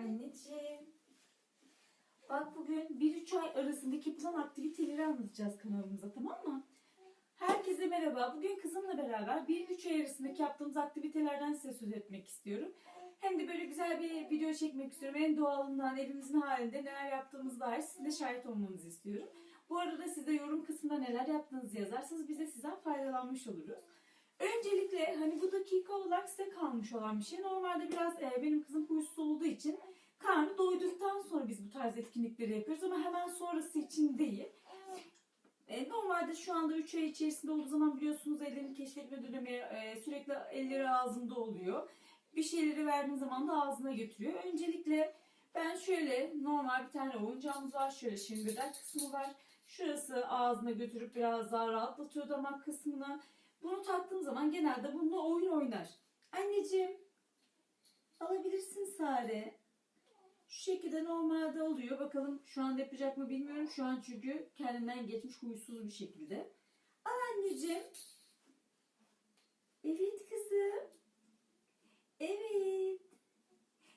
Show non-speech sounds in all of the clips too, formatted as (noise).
Anneciğim. Bak bugün 1-3 ay arasındaki plan aktiviteleri anlatacağız kanalımıza tamam mı? Herkese merhaba. Bugün kızımla beraber 1-3 ay arasındaki yaptığımız aktivitelerden size söz etmek istiyorum. Hem de böyle güzel bir video çekmek istiyorum. En doğalından evimizin halinde neler yaptığımız dair sizin şahit olmanızı istiyorum. Bu arada siz de yorum kısmında neler yaptığınızı yazarsanız biz de sizden faydalanmış oluruz. Öncelikle hani bu dakika olarak size kalmış olan bir şey. Normalde biraz e, benim kızım huysuz olduğu için karnı doyduktan sonra biz bu tarz etkinlikleri yapıyoruz ama hemen sonrası için değil. E, normalde şu anda 3 ay içerisinde olduğu zaman biliyorsunuz ellerini keşfetme dönemi e, sürekli elleri ağzında oluyor. Bir şeyleri verdiğin zaman da ağzına götürüyor. Öncelikle ben şöyle normal bir tane oyuncağımız var. Şöyle şıngırdak kısmı var. Şurası ağzına götürüp biraz daha rahatlatıyor damak kısmını. Bunu taktığım zaman genelde bununla oyun oynar. Anneciğim alabilirsin Sare. Şu şekilde normalde oluyor. Bakalım şu anda yapacak mı bilmiyorum. Şu an çünkü kendinden geçmiş huysuz bir şekilde. Al anneciğim. Evet kızım. Evet.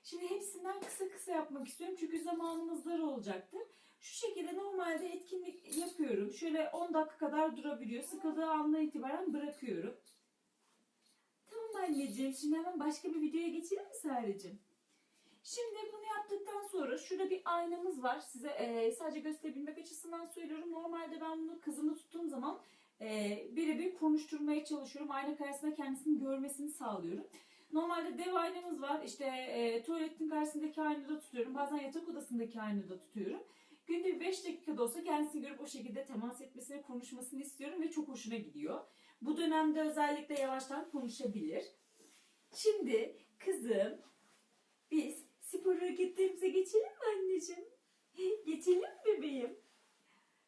Şimdi hepsinden kısa kısa yapmak istiyorum. Çünkü zamanımız dar olacaktır. Şu şekilde normalde etkinlik yapıyorum. Şöyle 10 dakika kadar durabiliyor. Sıkıldığı andan itibaren bırakıyorum. Tamam anneciğim. Şimdi hemen başka bir videoya geçelim mi Sare'cim? Şimdi bunu yaptıktan sonra şurada bir aynamız var. Size e, sadece gösterebilmek açısından söylüyorum. Normalde ben bunu kızımı tuttuğum zaman e, birebir konuşturmaya çalışıyorum. Ayna karşısında kendisini görmesini sağlıyorum. Normalde dev aynamız var. İşte e, tuvaletin karşısındaki aynada tutuyorum. Bazen yatak odasındaki aynada tutuyorum. Günde 5 dakikada olsa kendisini görüp o şekilde temas etmesini, konuşmasını istiyorum ve çok hoşuna gidiyor. Bu dönemde özellikle yavaştan konuşabilir. Şimdi kızım biz spor hareketlerimize geçelim mi anneciğim? (laughs) Geçelim bebeğim?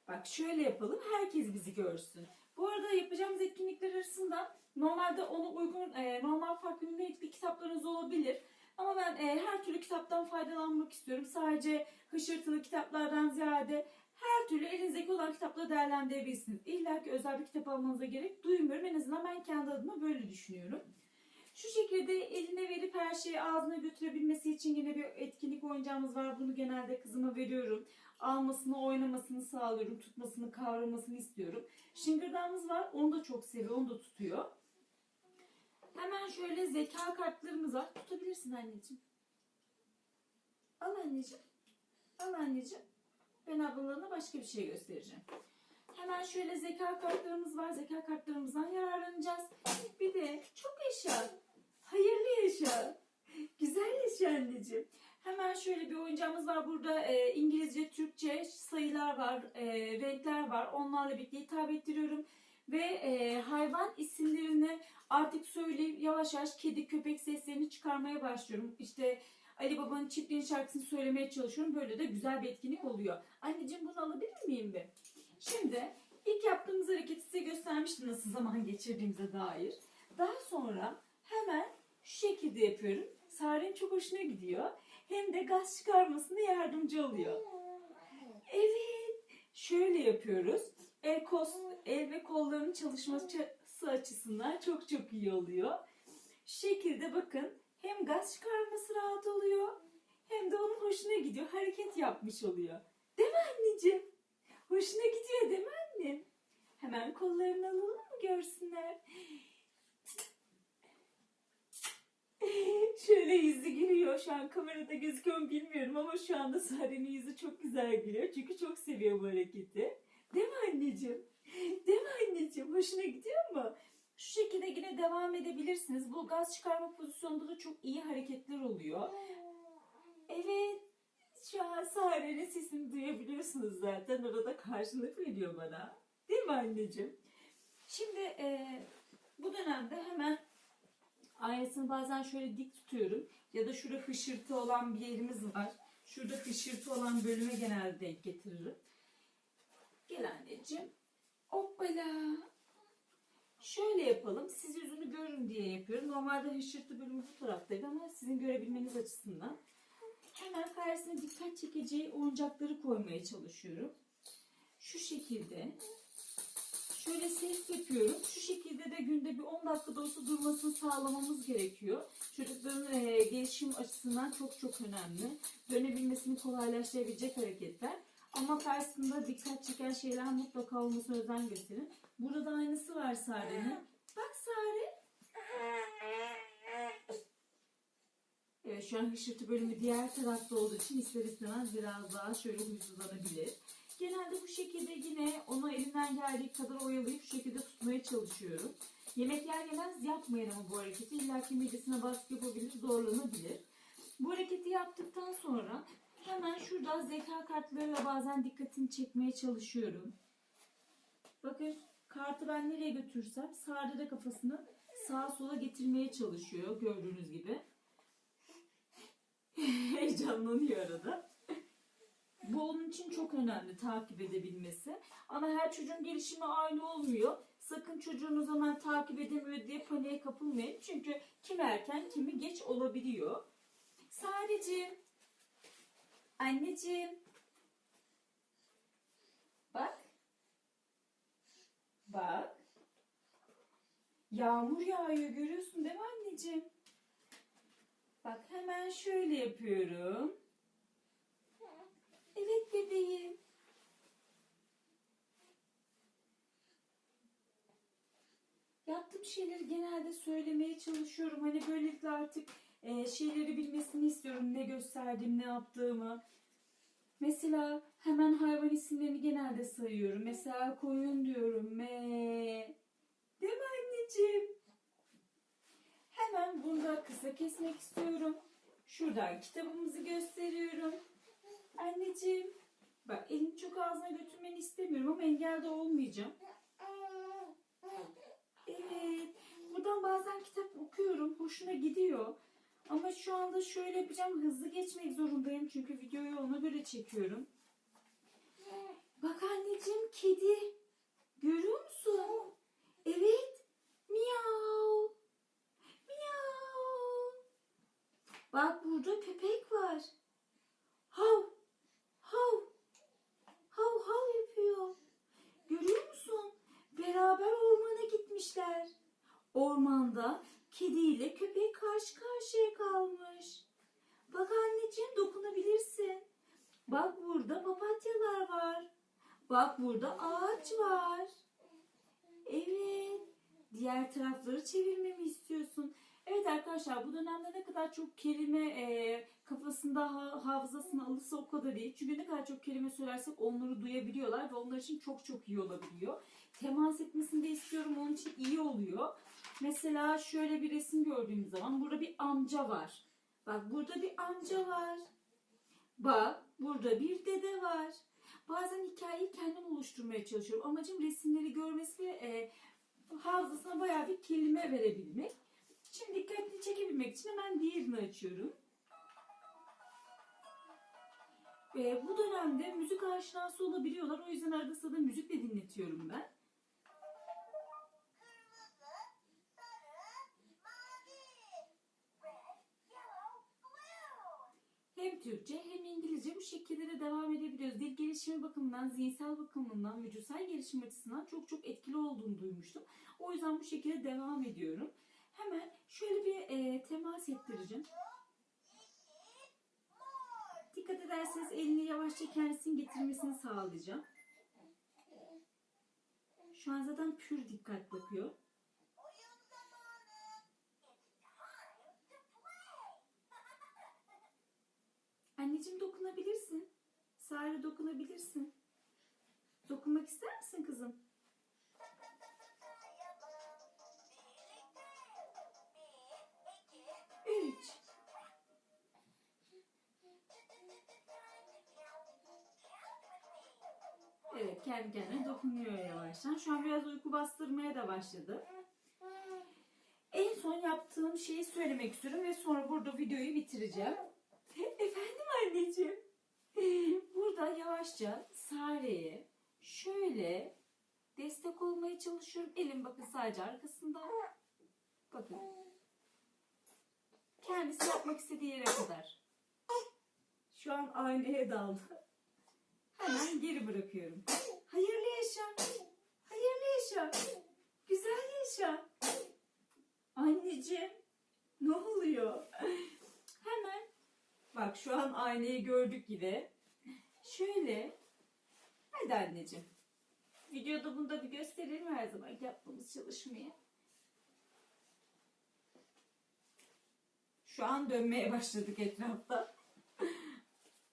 Bak şöyle yapalım herkes bizi görsün. Bu arada yapacağımız etkinlikler arasında normalde ona uygun e, normal farklı nitelikli kitaplarınız olabilir. Ama ben e, her türlü kitaptan faydalanmak istiyorum. Sadece hışırtılı kitaplardan ziyade her türlü elinizdeki olan kitapları değerlendirebilirsiniz. İlla ki özel bir kitap almanıza gerek duymuyorum. En azından ben kendi adıma böyle düşünüyorum. Şu şekilde eline verip her şeyi ağzına götürebilmesi için yine bir etkinlik oyuncağımız var. Bunu genelde kızıma veriyorum. Almasını, oynamasını sağlıyorum. Tutmasını, kavramasını istiyorum. Şıngırdağımız var. Onu da çok seviyor. Onu da tutuyor. Hemen şöyle zeka kartlarımız var. Tutabilirsin anneciğim. Al anneciğim. Al anneciğim. Ben ablalarına başka bir şey göstereceğim. Hemen şöyle zeka kartlarımız var. Zeka kartlarımızdan yararlanacağız. Bir de çok yaşa. Hayırlı yaşa. Güzel yaşa anneciğim. Hemen şöyle bir oyuncağımız var. Burada e, İngilizce, Türkçe sayılar var, e, renkler var. Onlarla birlikte hitap ettiriyorum. Ve e, hayvan isimlerini artık söyleyip yavaş yavaş kedi, köpek seslerini çıkarmaya başlıyorum. İşte Ali Baba'nın çiftliğin şarkısını söylemeye çalışıyorum. Böyle de güzel bir etkinlik oluyor. Anneciğim bunu alabilir miyim bir? Şimdi ilk yaptığımız hareketi size göstermiştim nasıl zaman geçirdiğimize dair. Daha sonra hemen şu şekilde yapıyorum. Sare'nin çok hoşuna gidiyor. Hem de gaz çıkarmasına yardımcı oluyor. Evet. Şöyle yapıyoruz. El, kos, el ve kolların çalışması açısından çok çok iyi oluyor. Şekilde bakın hem gaz çıkarması rahat oluyor hem de onun hoşuna gidiyor. Hareket yapmış oluyor. Değil mi anneciğim? Hoşuna gidiyor değil mi annem? Hemen kollarını alalım mı görsünler? (laughs) Şöyle yüzü gülüyor. Şu an kamerada gözüküyor mu bilmiyorum ama şu anda Sare'nin yüzü çok güzel gülüyor. Çünkü çok seviyor bu hareketi. Değil mi anneciğim? Değil mi anneciğim? Hoşuna gidiyor mu? Şu şekilde yine devam edebilirsiniz. Bu gaz çıkarma pozisyonunda da çok iyi hareketler oluyor. Evet. Şu an Sare'nin sesini duyabiliyorsunuz zaten. Orada karşılık veriyor bana. Değil mi anneciğim? Şimdi e, bu dönemde hemen aynasını bazen şöyle dik tutuyorum. Ya da şurada hışırtı olan bir yerimiz var. Şurada hışırtı olan bölüme genelde denk getiririm. Gel anneciğim. Hoppala. Şöyle yapalım. Siz yüzünü görün diye yapıyorum. Normalde hışırtı bölümü bu taraftaydı ama sizin görebilmeniz açısından. Hemen karşısına dikkat çekeceği oyuncakları koymaya çalışıyorum. Şu şekilde. Şöyle ses yapıyorum. Şu şekilde de günde bir 10 dakikada olsa durmasını sağlamamız gerekiyor. Çocukların e, gelişim açısından çok çok önemli. Dönebilmesini kolaylaştırabilecek hareketler. Ama karşısında dikkat çeken şeyler mutlaka olmasına özen gösterin. Burada aynısı var Sare'nin. Bak Sare. Evet şu an hışırtı bölümü diğer tarafta olduğu için ister istemez biraz daha şöyle huysuzlanabilir. Genelde bu şekilde yine onu elimden geldiği kadar oyalayıp şu şekilde tutmaya çalışıyorum. Yemek yer yemez yapmayın ama bu hareketi. İlla ki midesine baskı yapabilir, zorlanabilir. Bu hareketi yaptıktan sonra hemen şurada zeka kartlarıyla bazen dikkatini çekmeye çalışıyorum. Bakın kartı ben nereye götürsem Sade de kafasını sağa sola getirmeye çalışıyor gördüğünüz gibi. (laughs) Heyecanlanıyor arada. Bu onun için çok önemli takip edebilmesi. Ama her çocuğun gelişimi aynı olmuyor. Sakın çocuğunuz hemen takip edemiyor diye paniğe kapılmayın. Çünkü kimi erken kimi geç olabiliyor. Sadece anneciğim bak bak yağmur yağıyor görüyorsun değil mi anneciğim? Bak hemen şöyle yapıyorum. Evet bebeğim. Yaptığım şeyleri genelde söylemeye çalışıyorum. Hani böylelikle artık e, şeyleri bilmesini istiyorum. Ne gösterdiğim, ne yaptığımı. Mesela hemen hayvan isimlerini genelde sayıyorum. Mesela koyun diyorum. Me. Değil mi anneciğim? Hemen burada kısa kesmek istiyorum. Şuradan kitabımızı gösteriyorum. Anneciğim. Bak elini çok ağzına götürmeni istemiyorum ama engelde olmayacağım. Evet. Buradan bazen kitap okuyorum. Hoşuna gidiyor. Ama şu anda şöyle yapacağım. Hızlı geçmek zorundayım. Çünkü videoyu ona göre çekiyorum. Bak anneciğim kedi. Görüyor musun? Evet. Miyav. Miyav. Bak burada köpek var. Hav. Hav. Hav hav yapıyor. Görüyor musun? Beraber ormana gitmişler. Ormanda kediyle köpek karşı karşıya kalmış. Bak anneciğim dokunabilirsin. Bak burada papatyalar var. Bak burada ağaç var. Evet. Diğer tarafları çevirmemi istiyorsun. Evet arkadaşlar bu dönemde ne kadar çok kelime e, kafasında ha- hafızasına alırsa o kadar iyi. Çünkü ne kadar çok kelime söylersek onları duyabiliyorlar ve onlar için çok çok iyi olabiliyor. Temas etmesini de istiyorum onun için iyi oluyor. Mesela şöyle bir resim gördüğüm zaman burada bir amca var. Bak burada bir amca var. Bak burada bir dede var. Bazen hikayeyi kendim oluşturmaya çalışıyorum. Amacım resimleri görmesi ve e, hafızasına bayağı bir kelime verebilmek. Şimdi dikkatini çekebilmek için hemen diğerini açıyorum. Ve bu dönemde müzik aşinası olabiliyorlar. O yüzden arada sırada müzik de dinletiyorum ben. Türkçe hem İngilizce bu şekilde de devam edebiliyoruz. Dil gelişimi bakımından, zihinsel bakımından, vücutsal gelişim açısından çok çok etkili olduğunu duymuştum. O yüzden bu şekilde devam ediyorum. Hemen şöyle bir e, temas ettireceğim. Dikkat ederseniz elini yavaşça kendisinin getirmesini sağlayacağım. Şu an zaten pür dikkat bakıyor. Anneciğim dokunabilirsin. Sare dokunabilirsin. Dokunmak ister misin kızım? Üç. Evet kendi kendine dokunuyor yavaştan. Şu an biraz uyku bastırmaya da başladı. En son yaptığım şeyi söylemek istiyorum ve sonra burada videoyu bitireceğim. Efendim anneciğim. Burada yavaşça Sare'ye şöyle destek olmaya çalışıyorum. Elim bakın sadece arkasında. Bakın. Kendisi yapmak istediği yere kadar. Şu an aynaya daldı. Hemen geri bırakıyorum. Hayırlı yaşa. Hayırlı yaşa. Güzel yaşa. Anneciğim. Ne oluyor? Bak şu an aynayı gördük yine. Şöyle. Hadi anneciğim. Videoda bunu da bir gösterelim her zaman yaptığımız çalışmayı. Şu an dönmeye başladık etrafta.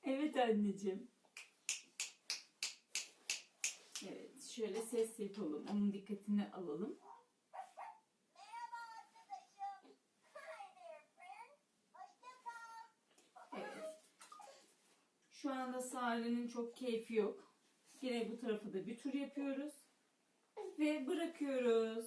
evet anneciğim. Evet şöyle ses yapalım. Onun dikkatini alalım. Şu anda Sare'nin çok keyfi yok. Yine bu tarafa da bir tur yapıyoruz. Ve bırakıyoruz.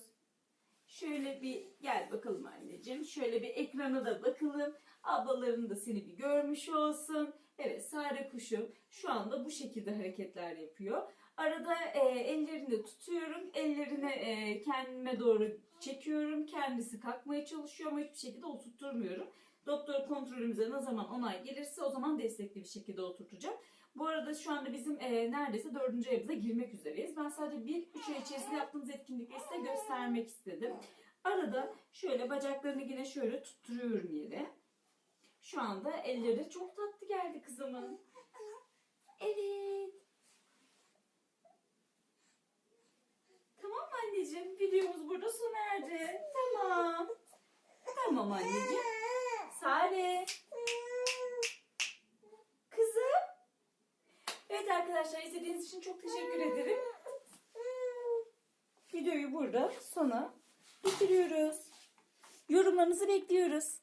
Şöyle bir gel bakalım anneciğim. Şöyle bir ekrana da bakalım. Ablaların da seni bir görmüş olsun. Evet Sare kuşu şu anda bu şekilde hareketler yapıyor. Arada e, ellerini tutuyorum. Ellerini e, kendime doğru çekiyorum. Kendisi kalkmaya çalışıyor ama hiçbir şekilde oturtturmuyorum. Doktor kontrolümüze ne zaman onay gelirse o zaman destekli bir şekilde oturtacağım. Bu arada şu anda bizim e, neredeyse dördüncü ayımıza girmek üzereyiz. Ben sadece bir üç ay içerisinde yaptığımız etkinlikleri size göstermek istedim. Arada şöyle bacaklarını yine şöyle tutturuyorum yere. Şu anda elleri çok tatlı geldi kızımın. Evet. Tamam anneciğim? Videomuz burada sona erdi. Tamam. Tamam anneciğim. Sare. Kızım. Evet arkadaşlar izlediğiniz için çok teşekkür ederim. Videoyu burada sona bitiriyoruz. Yorumlarınızı bekliyoruz.